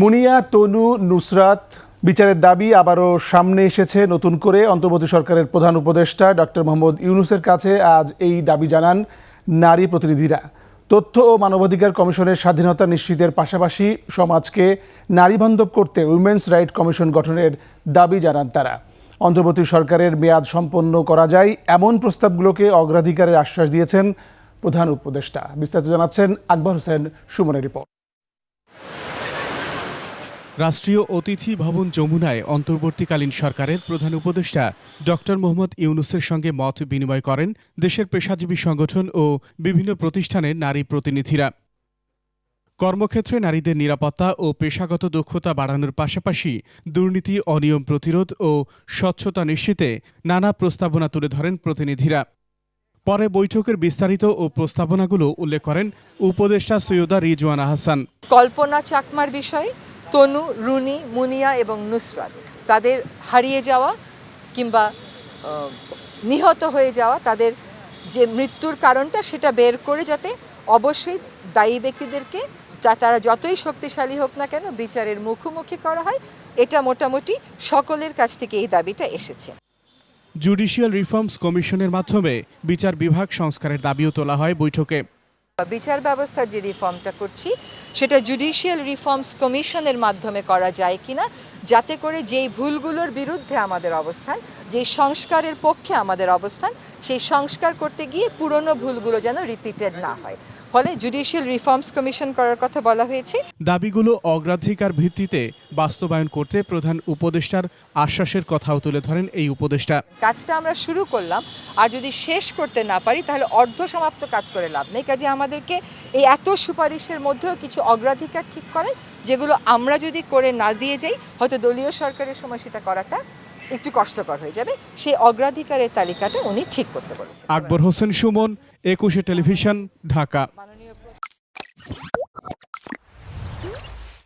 মুনিয়া, তনু, নুসরাত বিচারের দাবি আবারও সামনে এসেছে নতুন করে। অন্তর্বর্তী সরকারের প্রধান উপদেষ্টা ডক্টর মোহাম্মদ ইউনুসের কাছে আজ এই দাবি জানান নারী প্রতিনিধিরা। তথ্য ও মানবাধিকার কমিশনের স্বাধীনতা নিশ্চিতের পাশাপাশি সমাজকে নারীবান্ধব করতে উইমেন্স রাইট কমিশন গঠনের দাবি জানান তারা। অন্তর্বর্তী সরকারের মেয়াদ সম্পন্ন করা যায় এমন প্রস্তাবগুলোকে অগ্রাধিকারের আশ্বাস দিয়েছেন প্রধান উপদেষ্টা। বিস্তারিত জানাচ্ছেন আকবর হোসেন সুমনের রিপোর্ট। রাষ্ট্রীয় অতিথি ভবন যমুনায় অন্তর্বর্তীকালীন সরকারের প্রধান উপদেষ্টা ডক্টর মোহাম্মদ ইউনুসের সঙ্গে মত বিনিময় করেন দেশের পেশাজীবী সংগঠন ও বিভিন্ন প্রতিষ্ঠানের নারী প্রতিনিধিরা। কর্মক্ষেত্রে নারীদের নিরাপত্তা ও পেশাগত দক্ষতা বাড়ানোর পাশাপাশি দুর্নীতি, অনিয়ম প্রতিরোধ ও স্বচ্ছতা নিশ্চিতে নানা প্রস্তাবনা তুলে ধরেন প্রতিনিধিরা। পরে বৈঠকের বিস্তারিত ও প্রস্তাবনাগুলো উল্লেখ করেন উপদেষ্টা সৈয়দা রিজওয়ানা হাসান কল্পনা চাকমার বিষয়ে তনু, রুনি, মুনিয়া এবং নুসরাত। তাদের হারিয়ে যাওয়া কিংবা নিহত হয়ে যাওয়া তাদের যে মৃত্যুর কারণটা সেটা বের করে যাতে অবশ্যই দায়ী ব্যক্তিদেরকে যা তারা যতই শক্তিশালী হোক না কেন বিচারের মুখোমুখি করা হয়, এটা মোটামুটি সকলের কাছ থেকে এই দাবিটা এসেছে। জুডিশিয়াল রিফর্মস কমিশনের মাধ্যমে বিচার বিভাগ সংস্কারের দাবিও তোলা হয় বৈঠকে। বিচার ব্যবস্থার যে রিফর্মটা করছি, সেটা জুডিশিয়াল রিফর্মস কমিশনের মাধ্যমে করা যায় কিনা, যাতে করে যেই ভুলগুলোর বিরুদ্ধে আমাদের অবস্থান যে সংস্কারের পক্ষে আমাদের অবস্থান, সেই সংস্কার করতে গিয়ে পুরনো ভুলগুলো যেন রিপিটেড না হয়। ফলে জুডিশিয়াল রিফর্মস কমিশন করার কথা বলা হয়েছে। দাবিগুলো অগ্রাধিকার ভিত্তিতে বাস্তবায়ন করতে প্রধান উপদেষ্টার আশ্বাসের কথাও তুলে ধরেন এই উপদেষ্টা। কাজটা আমরা শুরু করলাম আর যদি শেষ করতে না পারি তাহলে অর্ধ সমাপ্ত কাজ করে লাভ নেই। কাজে আমাদেরকে এই এত সুপারিশের মধ্যেও কিছু অগ্রাধিকার ঠিক করেন যেগুলো আমরা যদি করে না দিয়ে যাই হয়তো দলীয় সরকারের সময় সেটা করাটা একটু কষ্টকর হয়ে যাবে। সেই অগ্রাধিকারের তালিকাটা উনি ঠিক করতে বলেছেন। আকবর হোসেন সুমন একুশে টেলিভিশন ঢাকা।